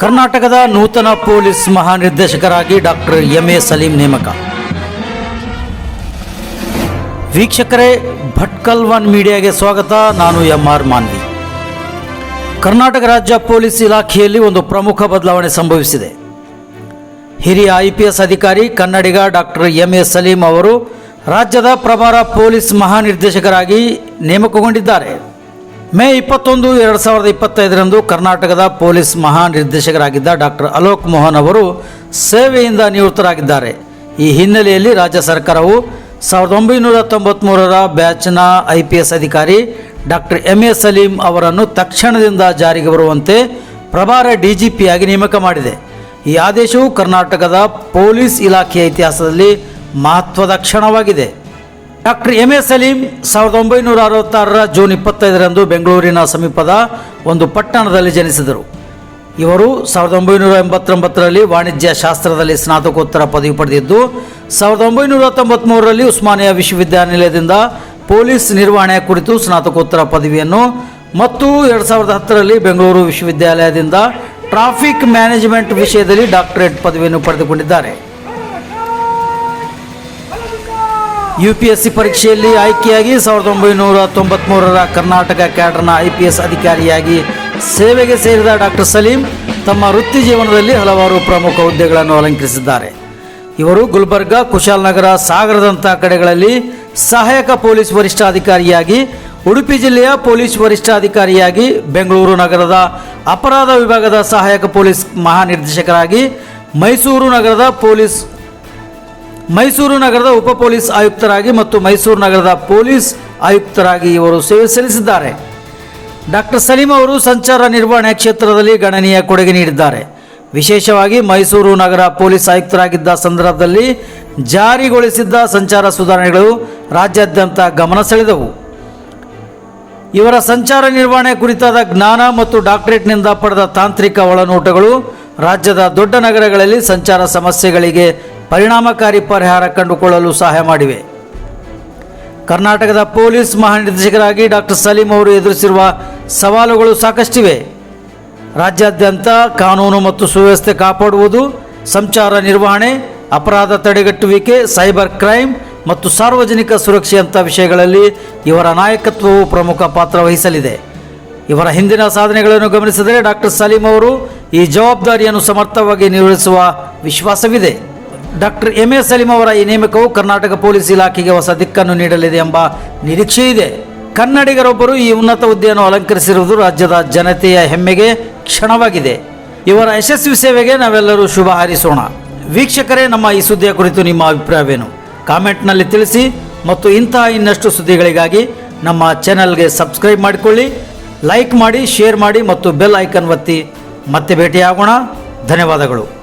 ಕರ್ನಾಟಕದ ನೂತನ ಪೊಲೀಸ್ ಮಹಾನಿರ್ದೇಶಕರಾಗಿ ಡಾಕ್ಟರ್ ಎಂ ಎ ಸಲೀಂ ನೇಮಕ. ವೀಕ್ಷಕರೇ ಭಟ್ಕಲ್ ಒನ್ ಮೀಡಿಯಾಗೆ ಸ್ವಾಗತ. ನಾನು ಎಂ ಆರ್ ಮಾನ್ವಿ. ಕರ್ನಾಟಕ ರಾಜ್ಯ ಪೊಲೀಸ್ ಇಲಾಖೆಯಲ್ಲಿ ಒಂದು ಪ್ರಮುಖ ಬದಲಾವಣೆ ಸಂಭವಿಸಿದೆ. ಹಿರಿಯ ಐ ಪಿ ಎಸ್ ಅಧಿಕಾರಿ, ಕನ್ನಡಿಗ ಡಾಕ್ಟರ್ ಎಂ ಎ ಸಲೀಂ ಅವರು ರಾಜ್ಯದ ಪ್ರಭಾರ ಪೊಲೀಸ್ ಮಹಾನಿರ್ದೇಶಕರಾಗಿ ನೇಮಕಗೊಂಡಿದ್ದಾರೆ. ಮೇ ಇಪ್ಪತ್ತೊಂದು, ಎರಡು ಸಾವಿರದ ಇಪ್ಪತ್ತೈದರಂದು ಕರ್ನಾಟಕದ ಪೊಲೀಸ್ ಮಹಾನಿರ್ದೇಶಕರಾಗಿದ್ದ ಡಾಕ್ಟರ್ ಅಲೋಕ್ ಮೋಹನ್ ಅವರು ಸೇವೆಯಿಂದ ನಿವೃತ್ತರಾಗಿದ್ದಾರೆ. ಈ ಹಿನ್ನೆಲೆಯಲ್ಲಿ ರಾಜ್ಯ ಸರ್ಕಾರವು ಸಾವಿರದ ಒಂಬೈನೂರ ತೊಂಬತ್ತ್ಮೂರರ ಬ್ಯಾಚ್ನ ಐ ಪಿ ಎಸ್ ಅಧಿಕಾರಿ ಡಾಕ್ಟರ್ ಎಂ ಎ ಸಲೀಂ ಅವರನ್ನು ತಕ್ಷಣದಿಂದ ಜಾರಿಗೆ ಬರುವಂತೆ ಪ್ರಭಾರ ಡಿಜಿಪಿಯಾಗಿ ನೇಮಕ ಮಾಡಿದೆ. ಈ ಆದೇಶವು ಕರ್ನಾಟಕದ ಪೊಲೀಸ್ ಇಲಾಖೆಯ ಇತಿಹಾಸದಲ್ಲಿ ಮಹತ್ವದ ಕ್ಷಣವಾಗಿದೆ. ಡಾಕ್ಟರ್ ಎಂ ಎ ಸಲೀಂ ಸಾವಿರದ ಒಂಬೈನೂರ ಅರವತ್ತಾರರ ಜೂನ್ ಇಪ್ಪತ್ತೈದರಂದು ಬೆಂಗಳೂರಿನ ಸಮೀಪದ ಒಂದು ಪಟ್ಟಣದಲ್ಲಿ ಜನಿಸಿದರು. ಇವರು ಸಾವಿರದ ಒಂಬೈನೂರ ಎಂಬತ್ತೊಂಬತ್ತರಲ್ಲಿ ವಾಣಿಜ್ಯ ಶಾಸ್ತ್ರದಲ್ಲಿ ಸ್ನಾತಕೋತ್ತರ ಪದವಿ ಪಡೆದಿದ್ದು, ಸಾವಿರದ ಒಂಬೈನೂರ ತೊಂಬತ್ತ್ಮೂರರಲ್ಲಿ ಉಸ್ಮಾನಿಯಾ ವಿಶ್ವವಿದ್ಯಾನಿಲಯದಿಂದ ಪೊಲೀಸ್ ನಿರ್ವಹಣೆ ಕುರಿತು ಸ್ನಾತಕೋತ್ತರ ಪದವಿಯನ್ನು ಮತ್ತು ಎರಡು ಸಾವಿರದ ಹತ್ತರಲ್ಲಿ ಬೆಂಗಳೂರು ವಿಶ್ವವಿದ್ಯಾಲಯದಿಂದ ಟ್ರಾಫಿಕ್ ಮ್ಯಾನೇಜ್ಮೆಂಟ್ ವಿಷಯದಲ್ಲಿ ಡಾಕ್ಟರೇಟ್ ಪದವಿಯನ್ನು ಪಡೆದುಕೊಂಡಿದ್ದಾರೆ. ಯು ಪಿ ಎಸ್ ಸಿ ಪರೀಕ್ಷೆಯಲ್ಲಿ ಆಯ್ಕೆಯಾಗಿ ಸಾವಿರದ ಒಂಬೈನೂರ ತೊಂಬತ್ತ್ಮೂರರ ಕರ್ನಾಟಕ ಕ್ಯಾಡರ್ನ ಐ ಪಿ ಎಸ್ ಅಧಿಕಾರಿಯಾಗಿ ಸೇವೆಗೆ ಸೇರಿದ ಡಾಕ್ಟರ್ ಸಲೀಂ ತಮ್ಮ ವೃತ್ತಿ ಜೀವನದಲ್ಲಿ ಹಲವಾರು ಪ್ರಮುಖ ಹುದ್ದೆಗಳನ್ನು ಅಲಂಕರಿಸಿದ್ದಾರೆ. ಇವರು ಗುಲ್ಬರ್ಗ ಕುಶಾಲನಗರ ಸಾಗರದಂಥ ಕಡೆಗಳಲ್ಲಿ ಸಹಾಯಕ ಪೊಲೀಸ್ ವರಿಷ್ಠಾಧಿಕಾರಿಯಾಗಿ, ಉಡುಪಿ ಜಿಲ್ಲೆಯ ಪೊಲೀಸ್ ವರಿಷ್ಠಾಧಿಕಾರಿಯಾಗಿ, ಬೆಂಗಳೂರು ನಗರದ ಅಪರಾಧ ವಿಭಾಗದ ಸಹಾಯಕ ಪೊಲೀಸ್ ಮಹಾನಿರ್ದೇಶಕರಾಗಿ, ಮೈಸೂರು ನಗರದ ಪೊಲೀಸ್ ಮೈಸೂರು ನಗರದ ಉಪ ಪೊಲೀಸ್ ಆಯುಕ್ತರಾಗಿ ಮತ್ತು ಮೈಸೂರು ನಗರದ ಪೊಲೀಸ್ ಆಯುಕ್ತರಾಗಿ ಇವರು ಸೇವೆ ಸಲ್ಲಿಸಿದ್ದಾರೆ. ಡಾಕ್ಟರ್ ಸಲೀಂ ಅವರು ಸಂಚಾರ ನಿರ್ವಹಣೆ ಕ್ಷೇತ್ರದಲ್ಲಿ ಗಣನೀಯ ಕೊಡುಗೆ ನೀಡಿದ್ದಾರೆ. ವಿಶೇಷವಾಗಿ ಮೈಸೂರು ನಗರ ಪೊಲೀಸ್ ಆಯುಕ್ತರಾಗಿದ್ದ ಸಂದರ್ಭದಲ್ಲಿ ಜಾರಿಗೊಳಿಸಿದ್ದ ಸಂಚಾರ ಸುಧಾರಣೆಗಳು ರಾಜ್ಯಾದ್ಯಂತ ಗಮನ ಸೆಳೆದವು. ಇವರ ಸಂಚಾರ ನಿರ್ವಹಣೆ ಕುರಿತಾದ ಜ್ಞಾನ ಮತ್ತು ಡಾಕ್ಟರೇಟ್ನಿಂದ ಪಡೆದ ತಾಂತ್ರಿಕ ಒಳನೋಟಗಳು ರಾಜ್ಯದ ದೊಡ್ಡ ನಗರಗಳಲ್ಲಿ ಸಂಚಾರ ಸಮಸ್ಯೆಗಳಿಗೆ ಪರಿಣಾಮಕಾರಿ ಪರಿಹಾರ ಕಂಡುಕೊಳ್ಳಲು ಸಹಾಯ ಮಾಡಿವೆ. ಕರ್ನಾಟಕದ ಪೊಲೀಸ್ ಮಹಾನಿರ್ದೇಶಕರಾಗಿ ಡಾಕ್ಟರ್ ಸಲೀಂ ಅವರು ಎದುರಿಸಿರುವ ಸವಾಲುಗಳು ಸಾಕಷ್ಟಿವೆ. ರಾಜ್ಯಾದ್ಯಂತ ಕಾನೂನು ಮತ್ತು ಸುವ್ಯವಸ್ಥೆ ಕಾಪಾಡುವುದು, ಸಂಚಾರ ನಿರ್ವಹಣೆ, ಅಪರಾಧ ತಡೆಗಟ್ಟುವಿಕೆ, ಸೈಬರ್ ಕ್ರೈಮ್ ಮತ್ತು ಸಾರ್ವಜನಿಕ ಸುರಕ್ಷೆಯಂಥ ವಿಷಯಗಳಲ್ಲಿ ಇವರ ನಾಯಕತ್ವವು ಪ್ರಮುಖ ಪಾತ್ರ ವಹಿಸಲಿದೆ. ಇವರ ಹಿಂದಿನ ಸಾಧನೆಗಳನ್ನು ಗಮನಿಸಿದರೆ ಡಾಕ್ಟರ್ ಸಲೀಂ ಅವರು ಈ ಜವಾಬ್ದಾರಿಯನ್ನು ಸಮರ್ಥವಾಗಿ ನಿರ್ವಹಿಸುವ ವಿಶ್ವಾಸವಿದೆ. ಡಾಕ್ಟರ್ ಎಂ ಎ ಸಲೀಂ ಅವರ ಈ ನೇಮಕವು ಕರ್ನಾಟಕ ಪೊಲೀಸ್ ಇಲಾಖೆಗೆ ಹೊಸ ದಿಕ್ಕನ್ನು ನೀಡಲಿದೆ ಎಂಬ ನಿರೀಕ್ಷೆ ಇದೆ. ಕನ್ನಡಿಗರೊಬ್ಬರು ಈ ಉನ್ನತ ಹುದ್ದೆಯನ್ನು ಅಲಂಕರಿಸಿರುವುದು ರಾಜ್ಯದ ಜನತೆಯ ಹೆಮ್ಮೆಗೆ ಕ್ಷಣವಾಗಿದೆ. ಇವರ ಯಶಸ್ವಿ ಸೇವೆಗೆ ನಾವೆಲ್ಲರೂ ಶುಭ ಹಾರಿಸೋಣ. ವೀಕ್ಷಕರೇ, ನಮ್ಮ ಈ ಸುದ್ದಿಯ ಕುರಿತು ನಿಮ್ಮ ಅಭಿಪ್ರಾಯವೇನು? ಕಾಮೆಂಟ್ನಲ್ಲಿ ತಿಳಿಸಿ ಮತ್ತು ಇಂತಹ ಇನ್ನಷ್ಟು ಸುದ್ದಿಗಳಿಗಾಗಿ ನಮ್ಮ ಚಾನೆಲ್ಗೆ ಸಬ್ಸ್ಕ್ರೈಬ್ ಮಾಡಿಕೊಳ್ಳಿ, ಲೈಕ್ ಮಾಡಿ, ಶೇರ್ ಮಾಡಿ ಮತ್ತು ಬೆಲ್ ಐಕನ್ ಒತ್ತಿ ಮತ್ತೆ ಭೇಟಿಯಾಗೋಣ. ಧನ್ಯವಾದಗಳು.